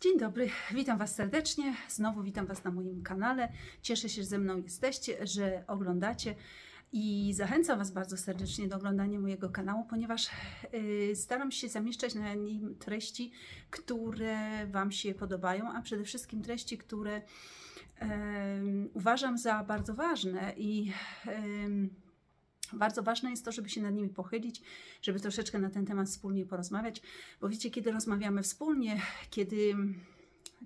Dzień dobry, witam Was serdecznie. Znowu witam Was na moim kanale. Cieszę się, że ze mną jesteście, że oglądacie i zachęcam Was bardzo serdecznie do oglądania mojego kanału, ponieważ y, staram się zamieszczać na nim treści, które Wam się podobają, a przede wszystkim treści, które em, uważam za bardzo ważne i em, bardzo ważne jest to, żeby się nad nimi pochylić, żeby troszeczkę na ten temat wspólnie porozmawiać, bo wiecie, kiedy rozmawiamy wspólnie, kiedy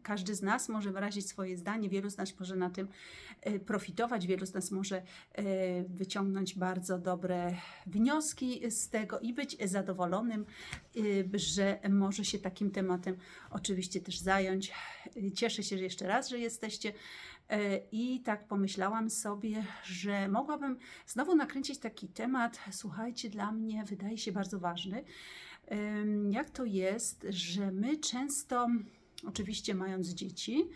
każdy z nas może wyrazić swoje zdanie, wielu z nas może na tym e, profitować, wielu z nas może e, wyciągnąć bardzo dobre wnioski z tego i być zadowolonym, e, że może się takim tematem oczywiście też zająć. Cieszę się że jeszcze raz, że jesteście. I tak pomyślałam sobie, że mogłabym znowu nakręcić taki temat, słuchajcie, dla mnie wydaje się bardzo ważny. Jak to jest, że my często, oczywiście mając dzieci,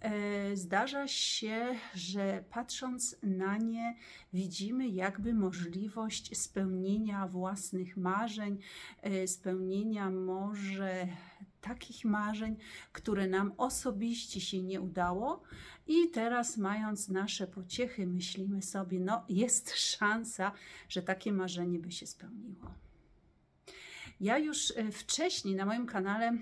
e, zdarza się, że patrząc na nie, widzimy jakby możliwość spełnienia własnych marzeń, e, spełnienia może takich marzeń, które nam osobiście się nie udało, i teraz, mając nasze pociechy, myślimy sobie, no jest szansa, że takie marzenie by się spełniło. Ja już e, wcześniej na moim kanale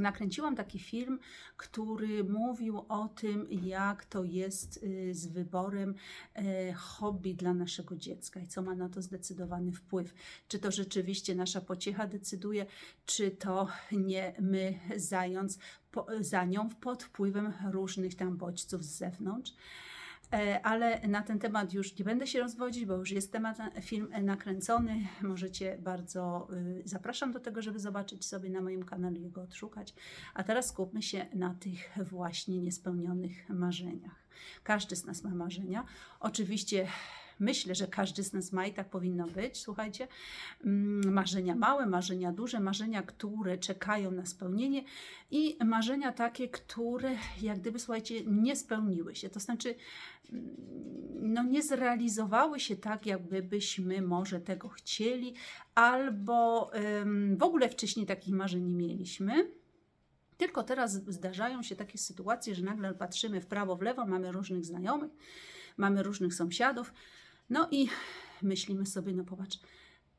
nakręciłam taki film, który mówił o tym, jak to jest y, z wyborem e, hobby dla naszego dziecka i co ma na to zdecydowany wpływ. Czy to rzeczywiście nasza pociecha decyduje, czy to nie my zając po, za nią pod wpływem różnych tam bodźców z zewnątrz. E, Ale na ten temat już nie będę się rozwodzić, bo już jest temat, film nakręcony. Możecie bardzo, y, zapraszam do tego, żeby zobaczyć sobie na moim kanale i go odszukać. A teraz skupmy się na tych właśnie niespełnionych marzeniach. Każdy z nas ma marzenia. Oczywiście myślę, że każdy z nas ma i tak powinno być. Słuchajcie, mm, marzenia małe, marzenia duże, marzenia, które czekają na spełnienie i marzenia takie, które jak gdyby, słuchajcie, nie spełniły się. To znaczy, mm, no nie zrealizowały się tak, jakby byśmy może tego chcieli, albo w ogóle wcześniej takich marzeń nie mieliśmy. Tylko teraz zdarzają się takie sytuacje, że nagle patrzymy w prawo, w lewo, mamy różnych znajomych, mamy różnych sąsiadów, no i myślimy sobie, no popatrz,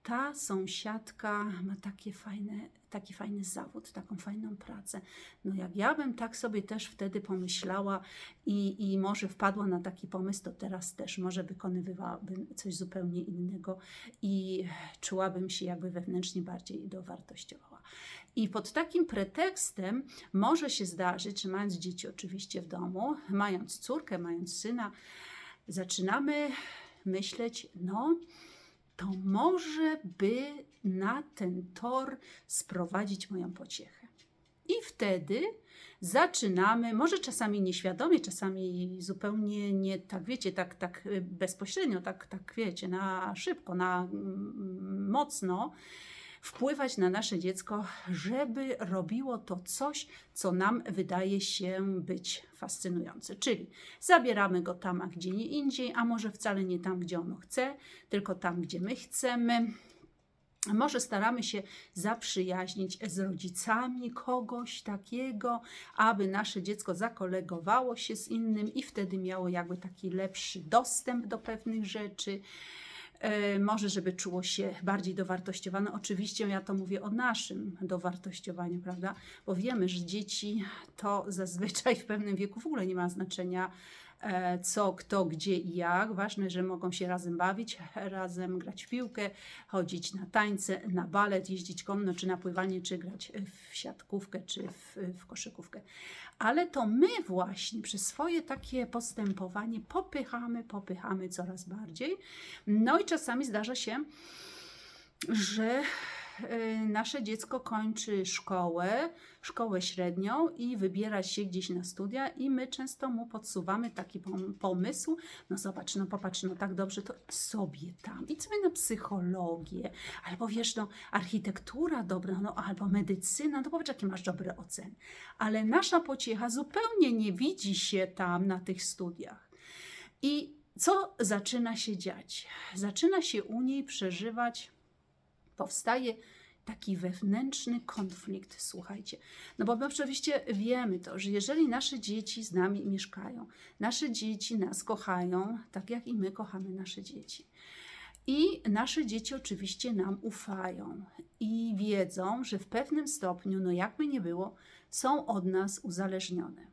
ta sąsiadka ma takie fajne, taki fajny zawód, taką fajną pracę. No jak ja bym tak sobie też wtedy pomyślała i, i może wpadła na taki pomysł, to teraz też może wykonywałabym coś zupełnie innego i czułabym się jakby wewnętrznie bardziej dowartościowała. I pod takim pretekstem może się zdarzyć, że mając dzieci oczywiście w domu, mając córkę, mając syna, zaczynamy myśleć, no to może by na ten tor sprowadzić moją pociechę. I wtedy zaczynamy, może czasami nieświadomie, czasami zupełnie nie tak, wiecie, tak, tak bezpośrednio, tak, tak wiecie, na szybko, na mm, mocno wpływać na nasze dziecko, żeby robiło to coś, co nam wydaje się być fascynujące. Czyli zabieramy go tam, a gdzie nie indziej, a może wcale nie tam, gdzie ono chce, tylko tam, gdzie my chcemy. Może staramy się zaprzyjaźnić z rodzicami kogoś takiego, aby nasze dziecko zakolegowało się z innym i wtedy miało jakby taki lepszy dostęp do pewnych rzeczy. E, Może, żeby czuło się bardziej dowartościowane. Oczywiście ja to mówię o naszym dowartościowaniu, prawda? Bo wiemy, że dzieci to zazwyczaj w pewnym wieku w ogóle nie ma znaczenia, co, kto, gdzie i jak. Ważne, że mogą się razem bawić, razem grać w piłkę, chodzić na tańce, na balet, jeździć konno, czy na pływanie, czy grać w siatkówkę, czy w, w koszykówkę. Ale to my właśnie przez swoje takie postępowanie popychamy, popychamy coraz bardziej. No i czasami zdarza się, że nasze dziecko kończy szkołę, szkołę średnią i wybiera się gdzieś na studia i my często mu podsuwamy taki pom- pomysł, no zobacz, no popatrz, no tak dobrze, to sobie tam, idź sobie na psychologię, albo wiesz, no architektura dobra, no albo medycyna, no popatrz, jakie masz dobre oceny. Ale nasza pociecha zupełnie nie widzi się tam na tych studiach. I co zaczyna się dziać? Zaczyna się u niej przeżywać, powstaje taki wewnętrzny konflikt, słuchajcie. No bo my oczywiście wiemy to, że jeżeli nasze dzieci z nami mieszkają, nasze dzieci nas kochają, tak jak i my kochamy nasze dzieci. I nasze dzieci oczywiście nam ufają i wiedzą, że w pewnym stopniu, no jakby nie było, są od nas uzależnione.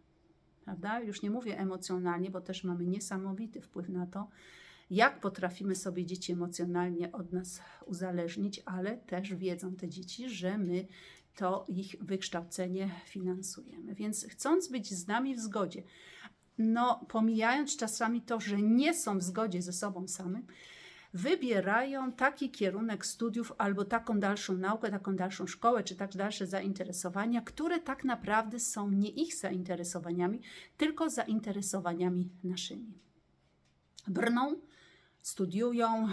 Prawda? Już nie mówię emocjonalnie, bo też mamy niesamowity wpływ na to, jak potrafimy sobie dzieci emocjonalnie od nas uzależnić, ale też wiedzą te dzieci, że my to ich wykształcenie finansujemy. Więc chcąc być z nami w zgodzie, no pomijając czasami to, że nie są w zgodzie ze sobą samym, wybierają taki kierunek studiów albo taką dalszą naukę, taką dalszą szkołę, czy tak dalsze zainteresowania, które tak naprawdę są nie ich zainteresowaniami, tylko zainteresowaniami naszymi. Brną, studiują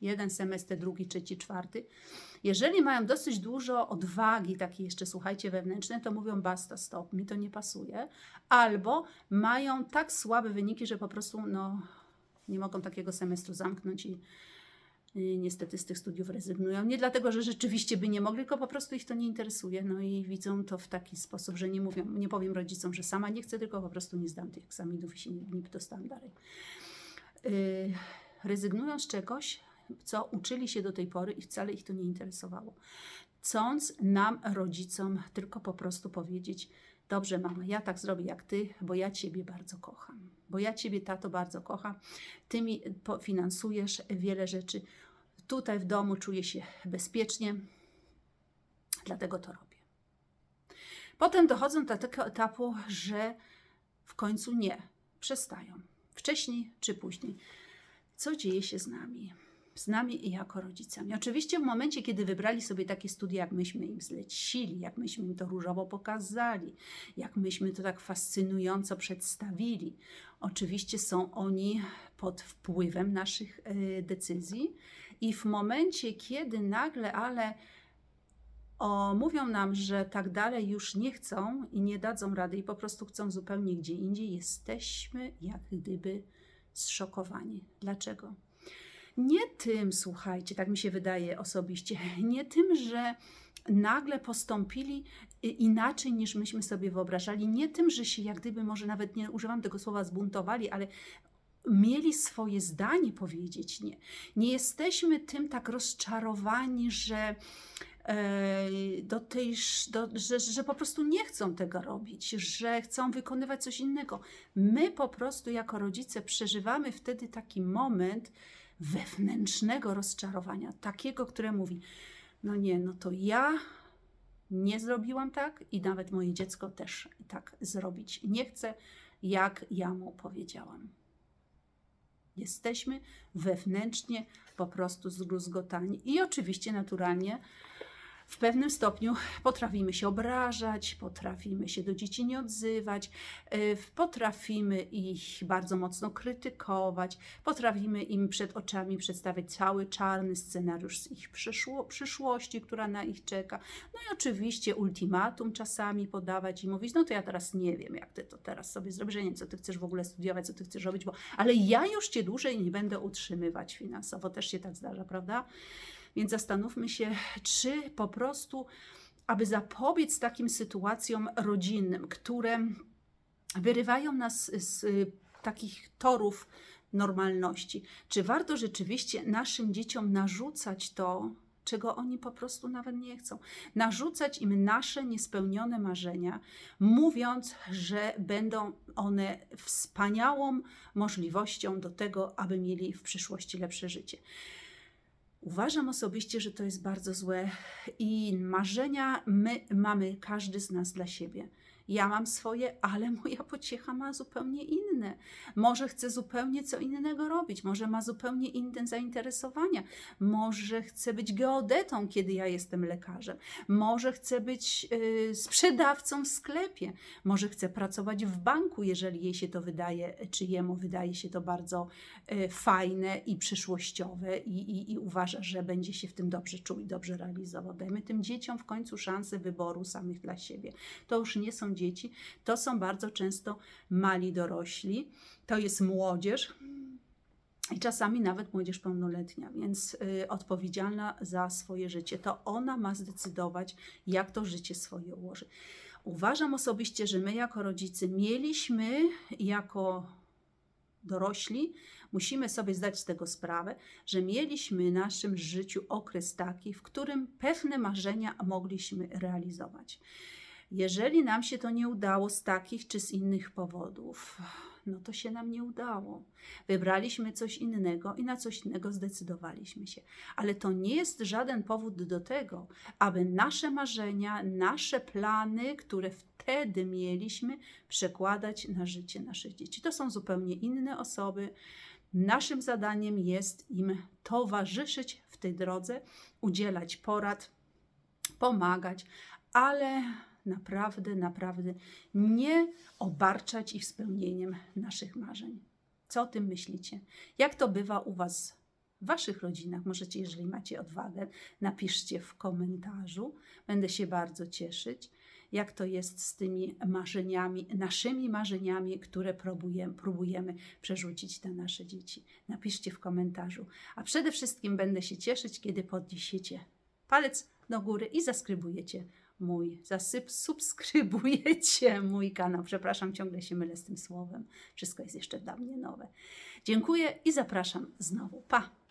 jeden semestr, drugi, trzeci, czwarty. Jeżeli mają dosyć dużo odwagi, takiej jeszcze słuchajcie wewnętrznej, to mówią basta, stop, mi to nie pasuje. Albo mają tak słabe wyniki, że po prostu no, nie mogą takiego semestru zamknąć i, niestety z tych studiów rezygnują. Nie dlatego, że rzeczywiście by nie mogli, tylko po prostu ich to nie interesuje. No i widzą to w taki sposób, że nie mówią, nie powiem rodzicom, że sama nie chcę, tylko po prostu nie zdam tych egzaminów i się nie, nie dostałam dalej. Yy, rezygnują z czegoś, co uczyli się do tej pory i wcale ich to nie interesowało. Chcąc nam, rodzicom, tylko po prostu powiedzieć: Dobrze, mama, ja tak zrobię jak ty, bo ja ciebie bardzo kocham. Bo ja ciebie, tato, bardzo kocham. Ty mi finansujesz wiele rzeczy. Tutaj w domu czuję się bezpiecznie, dlatego to robię. Potem dochodzą do takiego etapu, że w końcu nie, przestają. Wcześniej czy później. Co dzieje się z nami? Z nami i jako rodzicami. Oczywiście w momencie, kiedy wybrali sobie takie studia, jak myśmy im zlecili, jak myśmy im to różowo pokazali, jak myśmy to tak fascynująco przedstawili, oczywiście są oni pod wpływem naszych e, decyzji i w momencie, kiedy nagle, ale o, mówią nam, że tak dalej już nie chcą i nie dadzą rady i po prostu chcą zupełnie gdzie indziej, jesteśmy jak gdyby zszokowani. Dlaczego? Nie tym, słuchajcie, tak mi się wydaje osobiście, nie tym, że nagle postąpili inaczej niż myśmy sobie wyobrażali, nie tym, że się jak gdyby, może nawet nie używam tego słowa zbuntowali, ale mieli swoje zdanie powiedzieć. Nie, nie jesteśmy tym tak rozczarowani, że do tej, do, że, że po prostu nie chcą tego robić, że chcą wykonywać coś innego. My po prostu jako rodzice przeżywamy wtedy taki moment wewnętrznego rozczarowania, takiego, które mówi: No nie, no to ja nie zrobiłam tak i nawet moje dziecko też tak zrobić nie chce, jak ja mu powiedziałam. Jesteśmy wewnętrznie po prostu zgruzgotani. I oczywiście, naturalnie, w pewnym stopniu potrafimy się obrażać, potrafimy się do dzieci nie odzywać, yy, potrafimy ich bardzo mocno krytykować, potrafimy im przed oczami przedstawiać cały czarny scenariusz z ich przyszło, przyszłości, która na ich czeka. No i oczywiście ultimatum czasami podawać i mówić, no to ja teraz nie wiem, jak ty to teraz sobie zrobisz, nie wiem, co ty chcesz w ogóle studiować, co ty chcesz robić, bo, ale ja już cię dłużej nie będę utrzymywać finansowo. Też się tak zdarza, prawda? Więc zastanówmy się, czy po prostu, aby zapobiec takim sytuacjom rodzinnym, które wyrywają nas z takich torów normalności, czy warto rzeczywiście naszym dzieciom narzucać to, czego oni po prostu nawet nie chcą. Narzucać im nasze niespełnione marzenia, mówiąc, że będą one wspaniałą możliwością do tego, aby mieli w przyszłości lepsze życie. Uważam osobiście, że to jest bardzo złe i marzenia my mamy każdy z nas dla siebie. Ja mam swoje, ale moja pociecha ma zupełnie inne. Może chce zupełnie co innego robić, może ma zupełnie inne zainteresowania, może chce być geodetą, kiedy ja jestem lekarzem, może chce być y, sprzedawcą w sklepie, może chce pracować w banku, jeżeli jej się to wydaje, czy jemu wydaje się to bardzo y, fajne i przyszłościowe i, i, i uważa, że będzie się w tym dobrze czuł i dobrze realizował. Dajmy tym dzieciom w końcu szansę wyboru samych dla siebie. To już nie są dzieci, to są bardzo często mali dorośli, to jest młodzież. i czasami nawet młodzież pełnoletnia, więc y, odpowiedzialna za swoje życie. To ona ma zdecydować, jak to życie swoje ułoży. Uważam osobiście, że my jako rodzice mieliśmy jako dorośli, musimy sobie zdać z tego sprawę, że mieliśmy w naszym życiu okres taki, w którym pewne marzenia mogliśmy realizować. Jeżeli nam się to nie udało z takich czy z innych powodów, no to się nam nie udało. Wybraliśmy coś innego i na coś innego zdecydowaliśmy się. Ale to nie jest żaden powód do tego, aby nasze marzenia, nasze plany, które wtedy mieliśmy, przekładać na życie naszych dzieci. To są zupełnie inne osoby. Naszym zadaniem jest im towarzyszyć w tej drodze, udzielać porad, pomagać, ale naprawdę, naprawdę nie obarczać ich spełnieniem naszych marzeń. Co o tym myślicie? Jak to bywa u Was w Waszych rodzinach? Możecie, jeżeli macie odwagę, napiszcie w komentarzu. Będę się bardzo cieszyć. Jak to jest z tymi marzeniami, naszymi marzeniami, które próbujemy, próbujemy przerzucić na nasze dzieci? Napiszcie w komentarzu. A przede wszystkim będę się cieszyć, kiedy podniesiecie palec do góry i zaskrybujecie mój, zasyp, subskrybujecie mój kanał. Przepraszam, ciągle się mylę z tym słowem. Wszystko jest jeszcze dla mnie nowe. Dziękuję i zapraszam znowu. Pa!